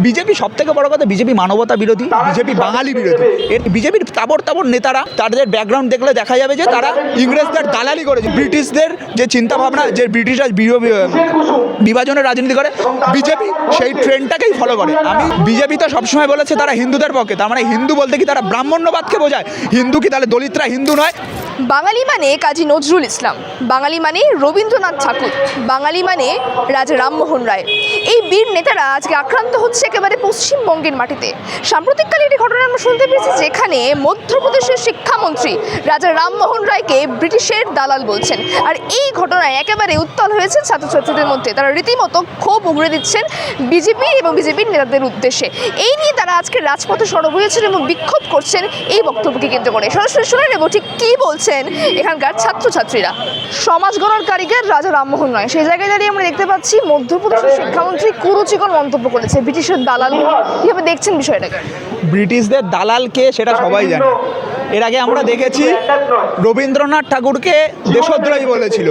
BJP সব থেকে বড় কথা বিজেপি মানবতা বিরোধী বিজেপি বাঙালি বিরোধী। এর বিজেপির তাবড় তাবড় নেতারা তাদের ব্যাকগ্রাউন্ড দেখলে দেখা যাবে যে তারা ইংরেজদের দালালি করেছে। ব্রিটিশদের যে চিন্তা ভাবনা যে ব্রিটিশরা বিরো- বিভাজনের রাজনীতি করে বিজেপি সেই ট্রেন্ডটাকেই ফলো করে। আমি বিজেপি তো সবসময় বলেছে তারা হিন্দুদের পক্ষে তার মানে হিন্দু বলতে কি তারা ব্রাহ্মণ্যবাদকে বোঝায়। হিন্দু কি তাহলে দলিতরা হিন্দু নয়? বাঙালি মানে কাজী নজরুল ইসলাম বাঙালি মানে রবীন্দ্রনাথ ঠাকুর বাঙালি মানে রাজা রামমোহন রায়। এই বীর নেতারা আজকে আক্রান্ত হচ্ছে একেবারে পশ্চিমবঙ্গের মাটিতে। সাম্প্রতিককালে একটি ঘটনা আমরা শুনতে পেয়েছি যেখানে মধ্যপ্রদেশের শিক্ষামন্ত্রী রাজা রামমোহন রায়কে ব্রিটিশের দালাল বলছেন। আর এই ঘটনায় একেবারে উত্তাল হয়েছে ছাত্রছাত্রীদের মধ্যে। তারা রীতিমতো ক্ষোভ উগড়ে দিচ্ছেন বিজেপি এবং বিজেপির নেতাদের উদ্দেশ্যে। এই নিয়ে তারা আজকে রাজপথে সরব হয়েছেন এবং বিক্ষোভ করছেন এই বক্তব্যকে কেন্দ্র করে। সরাসরি শুনে নেব ঠিক কী বলছেন এখানকার ছাত্রছাত্রীরা। সমাজ গড়ার কারিগর রাজা রামমোহন রায়। সেই জায়গায় দাঁড়িয়ে আমরা দেখতে পাচ্ছি মধ্যপ্রদেশের শিক্ষামন্ত্রী কুরুচিকর মন্তব্য করেছে ব্রিটিশের দালাল। কীভাবে দেখছেন বিষয়টাকে? ব্রিটিশদের দালালকে সেটা সবাই জানে। এর আগে আমরা দেখেছি রবীন্দ্রনাথ ঠাকুরকে দেশদ্রোহী বলেছিল।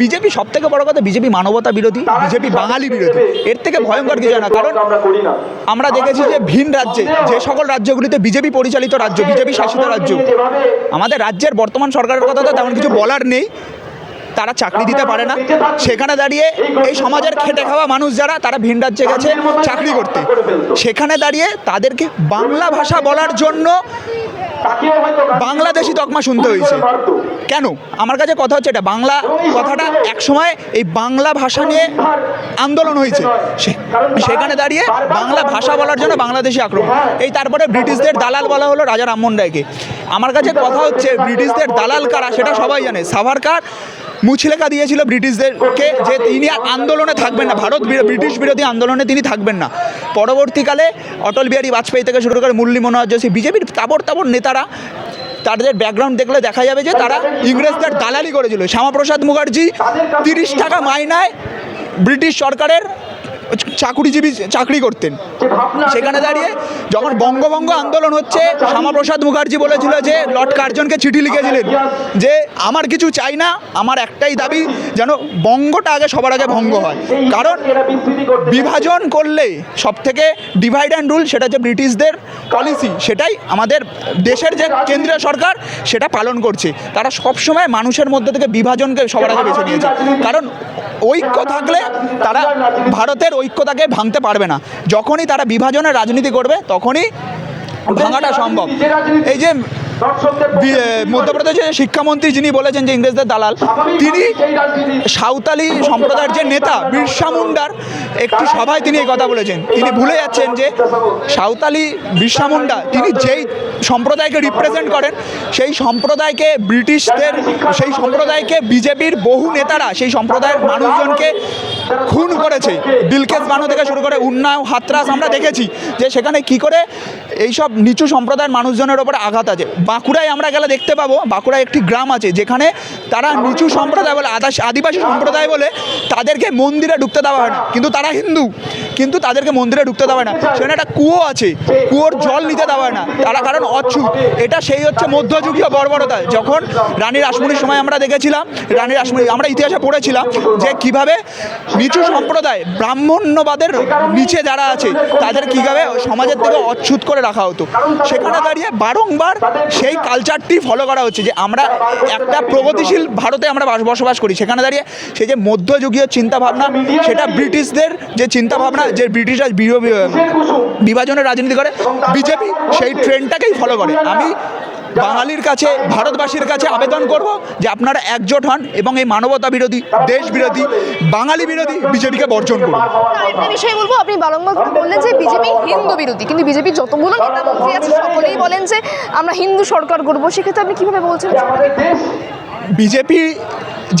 বিজেপি সব থেকে বড় কথা বিজেপি মানবতা বিরোধী বিজেপি বাঙালি বিরোধী। এর থেকে ভয়ঙ্কর কিছু না কারণ আমরা দেখেছি যে ভিন রাজ্যে যে সকল রাজ্যগুলিতে বিজেপি পরিচালিত রাজ্য বিজেপি শাসিত রাজ্য। আমাদের রাজ্যের বর্তমান সরকারের কথা তো তেমন কিছু বলার নেই। তারা চাকরি দিতে পারে না। সেখানে দাঁড়িয়ে এই সমাজের খেটে খাওয়া মানুষ যারা তারা ভিন রাজ্যে গেছে চাকরি করতে। সেখানে দাঁড়িয়ে তাদেরকে বাংলা ভাষা বলার জন্য বাংলাদেশি তকমা শুনতে হয়েছে। কেন? আমার কাছে কথা হচ্ছে এটা বাংলা কথাটা একসময় এই বাংলা ভাষা নিয়ে আন্দোলন হয়েছে। সে- সেখানে দাঁড়িয়ে বাংলা ভাষা বলার জন্য বাংলাদেশি আক্রমণ। এই তারপরে ব্রিটিশদের দালাল বলা হলো রাজা রামমোহন রায়কে। আমার কাছে কথা হচ্ছে ব্রিটিশদের দালাল কারা সেটা সবাই জানে। সাভারকার মুছলেখা দিয়েছিল ব্রিটিশদেরকে যে তিনি আর আন্দোলনে থাকবেন না, ভারত বিরো- ব্রিটিশ বিরোধী আন্দোলনে তিনি থাকবেন না। পরবর্তীকালে অটল বিহারী বাজপেয়ী থেকে শুরু করে মুরলী মনোহর যোশী, বিজেপির তাবর তাবর নেতারা, তাদের ব্যাকগ্রাউন্ড দেখলে দেখা যাবে যে তারা ইংরেজদের দালালি করেছিল। শ্যামাপ্রসাদ মুখার্জি তিরিশ টাকা মাইনায় ব্রিটিশ সরকারের চাকুরিজীবী চাকরি করতেন। সেখানে দাঁড়িয়ে যখন বঙ্গভঙ্গ আন্দোলন হচ্ছে, শ্যামাপ্রসাদ মুখার্জি বলেছিল যে, লর্ড কার্জনকে চিঠি লিখেছিলেন যে, আমার কিছু চাই না, আমার একটাই দাবি, যেন বঙ্গটা আগে সবার আগে ভঙ্গ হয়। কারণ বিভাজন করলে সব থেকে ডিভাইড অ্যান্ড রুল সেটা যে ব্রিটিশদের পলিসি সেটাই আমাদের দেশের যে কেন্দ্রীয় সরকার, সেটা পালন করছে। তারা সবসময় মানুষের মধ্যে থেকে বিভাজনকে সবার আগে বেছে নিয়েছে। কারণ ঐক্য থাকলে তারা ভারতের ঐক্যতাকে ভাঙতে পারবে না। যখনই তারা বিভাজনের রাজনীতি করবে, তখনই ভাঙাটা সম্ভব। এই যে মধ্যপ্রদেশের শিক্ষামন্ত্রী যিনি বলেছেন যে ইংরেজদের দালাল, তিনি সাঁওতালি সম্প্রদায়ের যে নেতা বিরসা মুন্ডার একটি সভায় তিনি এই কথা বলেছেন। তিনি ভুলে যাচ্ছেন যে সাঁওতালি বিরসা মুন্ডা, তিনি যেই সম্প্রদায়কে রিপ্রেজেন্ট করেন, সেই সম্প্রদায়কে ব্রিটিশদের, সেই সম্প্রদায়কে বিজেপির বহু নেতারা, সেই সম্প্রদায়ের মানুষজনকে খুন করেছে। বিলকেস বানো থেকে শুরু করে উন্নাও হাতরাস আমরা দেখেছি যে সেখানে কি করে এইসব নিচু সম্প্রদায়ের মানুষজনের ওপরে আঘাত আছে। বাঁকুড়ায় আমরা গেলে দেখতে পাবো, বাঁকুড়ায় একটি গ্রাম আছে যেখানে তারা নিচু সম্প্রদায় বলে আদাস সম্প্রদায় বলে তাদেরকে মন্দিরে ঢুকতে দেওয়া হয় না। কিন্তু তারা হিন্দু। কিন্তু তাদেরকে মন্দিরে ঢুকতে দেওয়া না। সেখানে একটা কুয়ো আছে। কুয়োর জল নিতে দেওয়া না। তারা কারণ অচ্ছুত। এটা সেই হচ্ছে মধ্যযুগীয় বর্বরতা। যখন রানী রাসমণির সময় আমরা দেখেছিলাম, রানী রাসমণি, আমরা ইতিহাসে পড়েছিলাম যে কীভাবে নিচু সম্প্রদায় ব্রাহ্মণ্যবাদের নিচে যারা আছে, তাদের কীভাবে সমাজের থেকে অচ্ছুত করে রাখা হতো। সেখানে দাঁড়িয়ে বারংবার সেই কালচারটি ফলো করা হচ্ছে যে আমরা একটা প্রগতিশীল ভারতে আমরা বাস- বসবাস করি। সেখানে দাঁড়িয়ে সেই যে মধ্যযুগীয় চিন্তাভাবনা, সেটা ব্রিটিশদের যে চিন্তাভাবনা যে ব্রিটিশরা বিরো- বিভাজনের রাজনীতি করে বিজেপি সেই ট্রেন্ডটাকেই ফলো করে। আমি বাঙালির কাছে ভারতবাসীর কাছে আবেদন করব যে আপনারা একজোট হন এবং এই মানবতা বিরোধী দেশ বিরোধী বাঙালি বিরোধী বিজেপিকে বর্জন করুন বিষয় বলব আপনি বারংবার বললেন যে বিজেপি হিন্দু বিরোধী কিন্তু বিজেপি যতগুলো নেতা মন্ত্রী আছে সকলেই বলেন যে আমরা হিন্দু সরকার করব সেক্ষেত্রে আপনি কীভাবে বলছেন? বিজেপি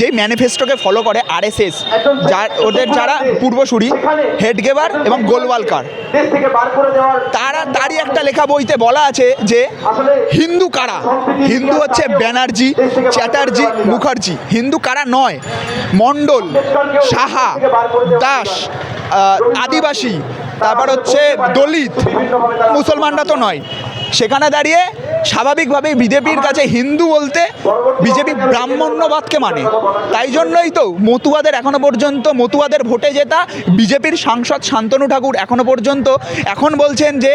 যে ম্যানিফেস্টোকে ফলো করে আরএসএস যার ওদের যারা পূর্বসূরি হেডগেবার এবং গোলওয়ালকার। তারা তারই একটা লেখা বইতে বলা আছে যে হিন্দু কারা? হিন্দু হচ্ছে ব্যানার্জি চ্যাটার্জি মুখার্জি। হিন্দু কারা নয়। মণ্ডল সাহা দাস আদিবাসী তারপর হচ্ছে দলিত। মুসলমানরা তো নয়। সেখানে দাঁড়িয়ে স্বাভাবিকভাবেই বিজেপির কাছে হিন্দু বলতে বিজেপি ব্রাহ্মণ্যবাদকে মানে। তাই জন্যই তো মতুয়াদের এখনও পর্যন্ত মতুয়াদের ভোটে জেতা বিজেপির সাংসদ শান্তনু ঠাকুর এখনও পর্যন্ত। এখন বলছেন যে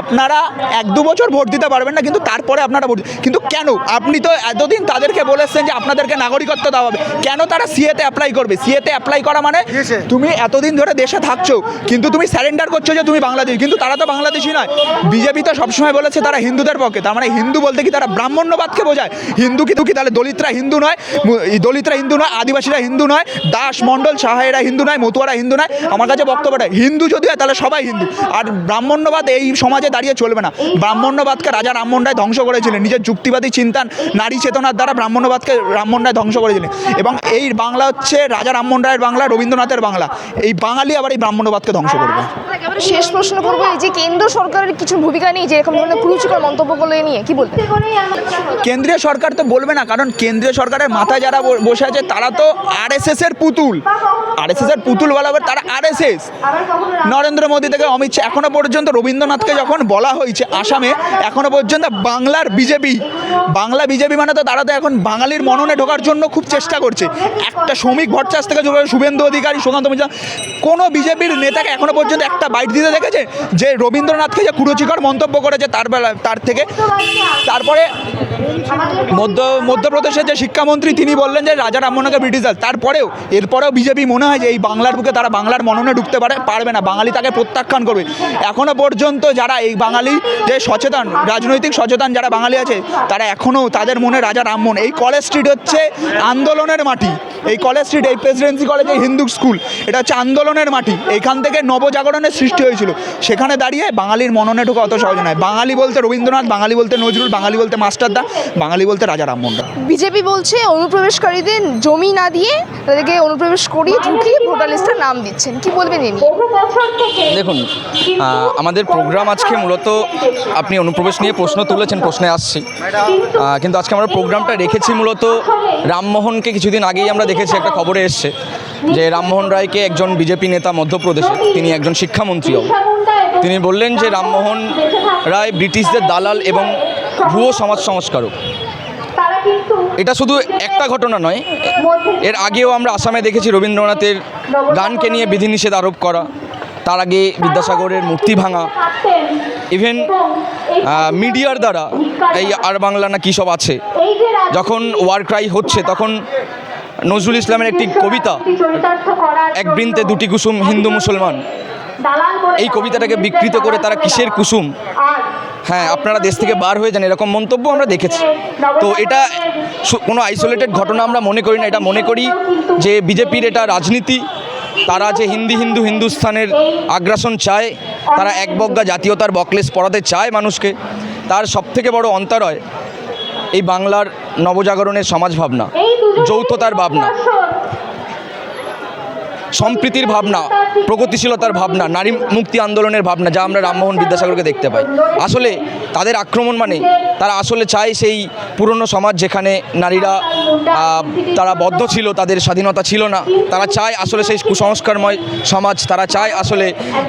আপনারা এক দু বছর ভোট দিতে পারবেন না কিন্তু তারপরে আপনারা ভোট কিন্তু কেন? আপনি তো এতদিন তাদেরকে বলেছেন যে আপনাদেরকে নাগরিকত্ব দেওয়া হবে। কেন তারা সিএতে অ্যাপ্লাই করবে? সিএতে অ্যাপ্লাই করা মানে তুমি এতদিন ধরে দেশে থাকছো কিন্তু তুমি স্যারেন্ডার করছ যে তুমি বাংলাদেশ। কিন্তু তারা তো বাংলাদেশি নয়। বিজেপি তো সবসময় বলেছে তারা হিন্দুদের পক্ষে। তার মানে হিন্দু বলতে কি তারা ব্রাহ্মণ্যবাদকে বোঝায়। হিন্দু কি কি তাহলে দলিতরা হিন্দু নয় দলিতরা হিন্দু নয়, আদিবাসীরা হিন্দু নয়, দাস মণ্ডল সাহায়েরা হিন্দু নয়, মতুয়ারা হিন্দু নয়। আমার কাছে বক্তব্যটা হিন্দু যদি হয় তাহলে সবাই হিন্দু। আর ব্রাহ্মণ্যবাদ এই সমাজে দাঁড়িয়ে চলবে না। ব্রাহ্মণ্যবাদকে রাজা রামমোহন রায় ধ্বংস করেছিলেন। নিজের যুক্তিবাদী চিন্তান নারী চেতনার দ্বারা ব্রাহ্মণ্যবাদকে রামমোহন রায় ধ্বংস করেছিলেন। এবং এই বাংলা হচ্ছে রাজা রামমোহন রায়ের বাংলা, রবীন্দ্রনাথের বাংলা। এই বাঙালি আবার এই ব্রাহ্মণ্যবাদকে ধ্বংস করবে। শেষ প্রশ্ন করব, এই যে কেন্দ্র সরকারের কিছু ভূমিকা নেই যে এরকম ধরনের কুরুচিকর মন্তব্যগুলো নিয়ে, কি বলবেন? কেন্দ্রীয় সরকার তো বলবে না, কারণ কেন্দ্রীয় সরকারের মাথায় যারা বসে আছে তারা তো আরএসএস এর পুতুল। আরএসএস এর পুতুল বলা হবে, তারা আরএসএস। নরেন্দ্র মোদী থেকে অমিত শাহ। এখনও পর্যন্ত রবীন্দ্রনাথকে যখন বলা হয়েছে আসামে, এখনও পর্যন্ত বাংলার বিজেপি, বাংলা বিজেপি মানে তো তারা তো এখন বাঙালির মননে ঢোকার জন্য খুব চেষ্টা করছে। একটা শ্রমিক ভট্টাচার্য থেকে করে শুভেন্দু অধিকারী, সুকান্ত মিশ্রা কোনো বিজেপির নেতাকে এখনও পর্যন্ত একটা বাইট দিতে দেখেছে? যে রবীন্দ্রনাথকে যে কুরুচিকর মন্তব্য করেছে তার বেলা, তার থেকে। তারপরে মধ্য, মধ্যপ্রদেশের যে শিক্ষামন্ত্রী, তিনি বললেন যে রাজা রামমোহনকে ব্রিটিশার তারপরেও, এরপরেও বিজেপি মনে হয় যে এই বাংলার বুকে তারা বাংলার মননে ঢুকতে পারে পারবে না। বাঙালি তাকে প্রত্যাখ্যান করবে। এখনও পর্যন্ত যারা এই বাঙালি যে সচেতন রাজনৈতিক সচেতন যারা বাঙালি আছে তারা এখনও তাদের মনে রাজা রামমোহন এই কলেজ স্ট্রিট হচ্ছে আন্দোলনের মাটি। এই কলেজ স্ট্রিট এই প্রেসিডেন্সি কলেজ এই হিন্দু স্কুল এটা হচ্ছে আন্দোলনের মাটি। এখান থেকে নবজাগরণের সৃষ্টি হয়েছিল। সেখানে দাঁড়িয়ে বাঙালির মননে ঢোকা অত সহজ নয়। বাঙালি বলতে রবীন্দ্রনাথ বাঙালি বলতে নজরুল বাঙালি বলতে মাস্টারদা বাঙালি বলতে রাজা রামমোহন বিজেপি বলছে অনুপ্রবেশকারীদের জমি না দিয়ে তাদেরকে অনুপ্রবেশ করিয়ে ভোটার লিস্টে নাম দিচ্ছেন? কি বলবেন ইনি দেখুন আমাদের প্রোগ্রাম আজকে মূলত আপনি অনুপ্রবেশ নিয়ে প্রশ্ন তুলেছেন প্রশ্নে আসছি। কিন্তু আজকে আমরা প্রোগ্রামটা রেখেছি মূলত রামমোহনকে কিছুদিন আগেই আমরা দেখেছি একটা খবরে এসছে যে রামমোহন রায়কে একজন বিজেপি নেতা মধ্যপ্রদেশে তিনি একজন শিক্ষামন্ত্রীও তিনি বললেন যে রামমোহন রায় ব্রিটিশদের দালাল এবং ভুয়ো সমাজ সংস্কারক। এটা শুধু একটা ঘটনা নয়। এর আগেও আমরা আসামে দেখেছি রবীন্দ্রনাথের গানকে নিয়ে বিধিনিষেধ আরোপ করা, তার আগে বিদ্যাসাগরের মূর্তি ভাঙা ইভেন মিডিয়ার দ্বারা এই আর বাংলা না কী সব আছে। যখন ওয়ার ক্রাই হচ্ছে, তখন নজরুল ইসলামের একটি কবিতা, এক বৃন্তে দুটি কুসুম হিন্দু মুসলমান, এই কবিতাটাকে বিকৃত করে তারা কিসের কুসুম? হ্যাঁ আপনারা দেশ থেকে বার হয়ে যান, এরকম মন্তব্য আমরা দেখেছি। তো এটা কোনো আইসোলেটেড ঘটনা আমরা মনে করি না, এটা মনে করি যে বিজেপির এটা রাজনীতি, তারা যে হিন্দি হিন্দু হিন্দুস্থানের আগ্রাসন চায়, তারা একবজ্ঞা জাতীয়তার বকলেস পড়াতে চায় মানুষকে, তার সবথেকে বড় অন্তরয় এই বাংলার নবজাগরণের সমাজ ভাবনা যৌথতার ভাবনা। সম্প্রীতির ভাবনা, প্রগতিশীলতার ভাবনা, নারী মুক্তি আন্দোলনের ভাবনা যা আমরা রামমোহন বিদ্যাসাগরকে দেখতে পাই। আসলে তাদের আক্রমণ মানে তারা আসলে চায় সেই পুরনো সমাজ যেখানে নারীরা তারা বদ্ধ ছিল, তাদের স্বাধীনতা ছিল না। তারা চায় আসলে সেই কুসংস্কারময় সমাজ, তারা চায় আসলে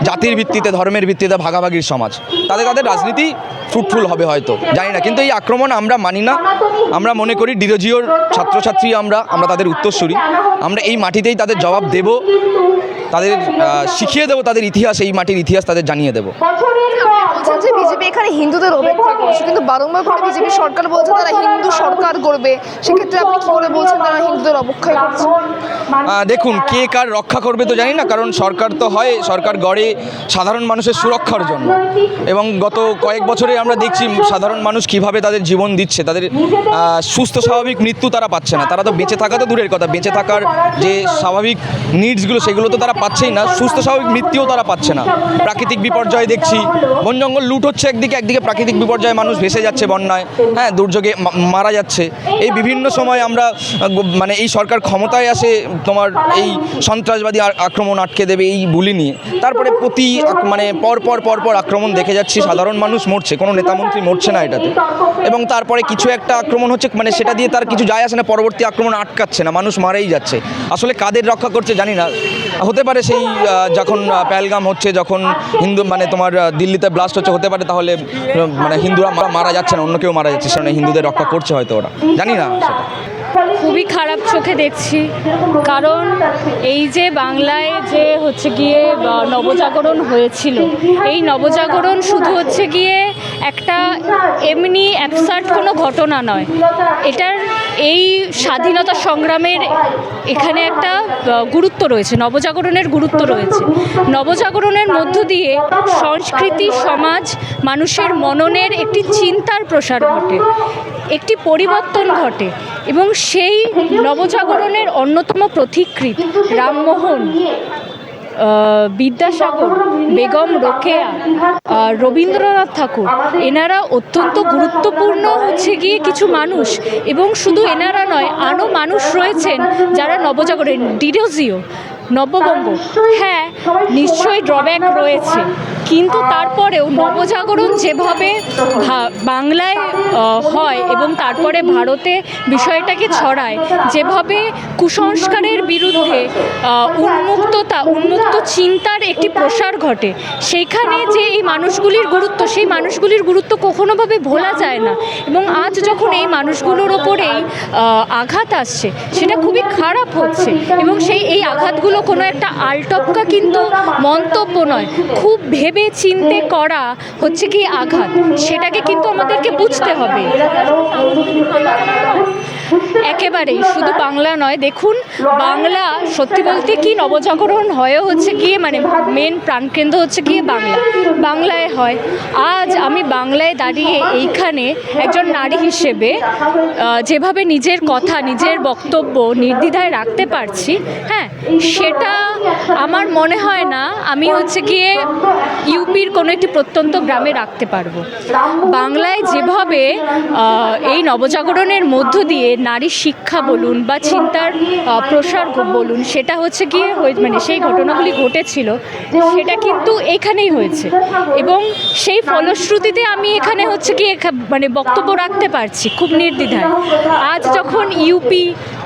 জাতির ভিত্তিতে, ধর্মের ভিত্তিতে ভাগাভাগির সমাজ। তাদের তাদের রাজনীতি ফ্রুটফুল হবে হয়তো, জানি না। কিন্তু এই আক্রমণ আমরা মানি না। আমরা মনে করি ডিরোজিওর ছাত্রছাত্রী আমরা আমরা তাদের উত্তরসূরি। আমরা এই মাটিতেই তাদের জবাব দেব, তাদের শিখিয়ে দেবো তাদের ইতিহাস, এই মাটির ইতিহাস তাদের জানিয়ে দেবো। বিজেপি এখানে হিন্দুদের অপেক্ষা করছে কিন্তু বারংবার করে বিজেপি সরকার বলছে তারা হিন্দু সরকার করবে সেক্ষেত্রে আপনি কি করে বলছেন তারা হিন্দুদের অপেক্ষায় করছে? দেখুন, কে কার রক্ষা করবে তো জানি না, কারণ সরকার তো হয়, সরকার গড়ে সাধারণ মানুষের সুরক্ষার জন্য। এবং গত কয়েক বছরে আমরা দেখছি সাধারণ মানুষ কীভাবে তাদের জীবন দিচ্ছে, তাদের সুস্থ স্বাভাবিক মৃত্যু তারা পাচ্ছে না। তারা তো বেঁচে থাকা তো দূরের কথা, বেঁচে থাকার যে স্বাভাবিক নিডসগুলো সেগুলো তো তারা পাচ্ছেই না, সুস্থ স্বাভাবিক মৃত্যুও তারা পাচ্ছে না। প্রাকৃতিক বিপর্যয় দেখছি, বন জঙ্গল লুট হচ্ছে একদিকে একদিকে প্রাকৃতিক বিপর্যয়ে মানুষ ভেসে যাচ্ছে বন্যায় হ্যাঁ দুর্যোগে মারা যাচ্ছে। এই বিভিন্ন সময় আমরা মানে এই সরকার ক্ষমতায় আসে তোমার এই সন্ত্রাসবাদী আক্রমণ আটকে দেবে এই বুলি নিয়ে। তারপরে প্রতি মানে পর পর পর পর আক্রমণ দেখে যাচ্ছি, সাধারণ মানুষ মরছে, কোনো নেতামন্ত্রী মরছে না এটাতে। এবং তারপরে কিছু একটা আক্রমণ হচ্ছে মানে সেটা দিয়ে তার কিছু যায় আসে না, পরবর্তী আক্রমণ আটকাচ্ছে না, মানুষ মারাই যাচ্ছে। আসলে কাদের রক্ষা করছে জানি না হতে পারে সেই যখন আহ, পেহেলগাম হচ্ছে যখন হিন্দু মানে তোমার দিল্লিতে ব্লাস্ট হচ্ছে হতে পারে তাহলে মানে হিন্দুরা মারা যাচ্ছে না অন্য কেউ মারা যাচ্ছে সেখানে হিন্দুদের রক্ষা করছে হয়তো ওরা। জানি না খুবই খারাপ চোখে দেখছি কারণ এই যে বাংলায় যে হচ্ছে গিয়ে নবজাগরণ হয়েছিল এই নবজাগরণ শুধু হচ্ছে গিয়ে একটা এমনি অ্যাবসার্ট কোনো ঘটনা নয়। এটার এই স্বাধীনতা সংগ্রামের এখানে একটা গুরুত্ব রয়েছে, নবজাগরণের গুরুত্ব রয়েছে। নবজাগরণের মধ্য দিয়ে সংস্কৃতি, সমাজ, মানুষের মননের একটি চিন্তার প্রসার ঘটে, একটি পরিবর্তন ঘটে এবং সেই নবজাগরণের অন্যতম প্রতিকৃত রামমোহন। বিদ্যাসাগর, বেগম রোকেয়া রবীন্দ্রনাথ ঠাকুর, এনারা অত্যন্ত গুরুত্বপূর্ণ হচ্ছে গিয়ে কিছু মানুষ এবং শুধু এনারা নয়, আরও মানুষ রয়েছেন যারা নবজাগরণ ডিডোজিও। নববঙ্গ। হ্যাঁ নিশ্চয়ই ড্রব্যাক রয়েছে। কিন্তু তারপরেও নবজাগরণ যেভাবে বাংলায় হয় এবং তারপরে ভারতে বিষয়টাকে ছড়ায়, যেভাবে কুসংস্কারের বিরুদ্ধে উন্মুক্ততা, উন্মুক্ত চিন্তার একটি প্রসার ঘটে, সেইখানে যে এই মানুষগুলির গুরুত্ব, সেই মানুষগুলির গুরুত্ব কখনোভাবে ভোলা যায় না। এবং আজ যখন এই মানুষগুলোর ওপরেই আঘাত আসছে, সেটা খুবই খারাপ হচ্ছে। এবং সেই, এই আঘাতগুলো কোনো একটা আলটপকা কিন্তু মন্তব্য নয়। খুব ভেবে চিনতে করা হচ্ছে কি আঘাত, সেটাকে কিন্তু আমাদেরকে বুঝতে হবে। একেবারেই শুধু বাংলা নয়, দেখুন, বাংলা সত্যি বলতে কি নবজাগরণ হয়ে হচ্ছে গিয়ে মানে মেন প্রাণকেন্দ্র হচ্ছে গিয়ে বাংলা। বাংলায় হয়। আজ আমি বাংলায় দাঁড়িয়ে এইখানে একজন নারী হিসেবে যেভাবে নিজের কথা, নিজের বক্তব্য নির্দ্বিধায় রাখতে পারছি হ্যাঁ সেটা আমার মনে হয় না, আমি হচ্ছে গিয়ে ইউপির কোনো একটি প্রত্যন্ত গ্রামে রাখতে পারব। বাংলায় যেভাবে এই নবজাগরণের মধ্য দিয়ে নারী শিক্ষা বলুন বা চিন্তার প্রসার বলুন, সেটা হচ্ছে গিয়ে মানে সেই ঘটনাগুলি ঘটেছিল, সেটা কিন্তু এখানেই হয়েছে। এবং সেই ফলশ্রুতিতে আমি এখানে হচ্ছে গিয়ে মানে বক্তব্য রাখতে পারছি খুব নির্দ্বিধায়। আজ যখন ইউপি,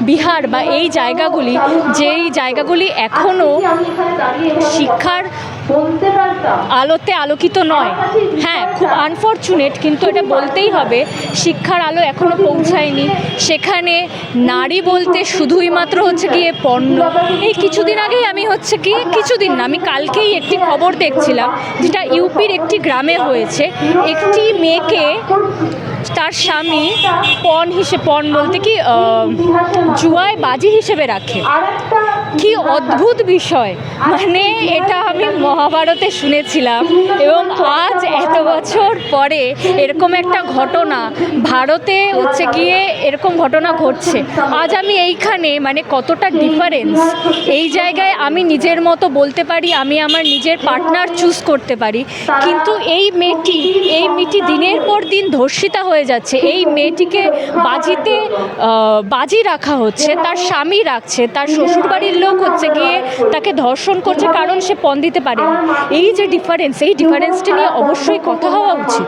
বিহার বা এই জায়গাগুলি, যেই জায়গাগুলি এখনও শিক্ষার আলোতে আলোকিত নয়। হ্যাঁ খুব আনফর্চুনেট কিন্তু এটা বলতেই হবে শিক্ষার আলো এখনও পৌঁছায়নি। সেখানে নারী বলতে শুধুই মাত্র হচ্ছে গিয়ে পণ্য। এই কিছুদিন আগেই আমি হচ্ছে গিয়ে কিছুদিন না আমি কালকেই একটি খবর দেখছিলাম যেটা ইউপির একটি গ্রামে হয়েছে। একটি মেয়েকে তার স্বামী পণ হিসেবে পণ বলতে কি জুয়ায় বাজি হিসেবে রাখে। কি অদ্ভুত বিষয়। মানে এটা আমি মহাভারতে শুনেছিলাম এবং আজ এত বছর পরে এরকম একটা ঘটনা, ভারতে হচ্ছে গিয়ে এরকম ঘটনা ঘটছে। আজ আমি এইখানে মানে কতটা ডিফারেন্স এই জায়গায় আমি নিজের মতো বলতে পারি, আমি আমার নিজের পার্টনার চুজ করতে পারি। কিন্তু এই মেয়েটি এই মেয়েটি দিনের পর দিন ধর্ষিতা হয়ে যাচ্ছে। এই মেয়েটিকে বাজিতে বাজি রাখা হচ্ছে, তার স্বামী রাখছে, তার শ্বশুরবাড়ির লোক হচ্ছে গিয়ে তাকে ধর্ষণ করছে কারণ সে পণ দিতে পারেনি এই যে ডিফারেন্স এই ডিফারেন্সটি নিয়ে অবশ্যই কথা হওয়া উচিত।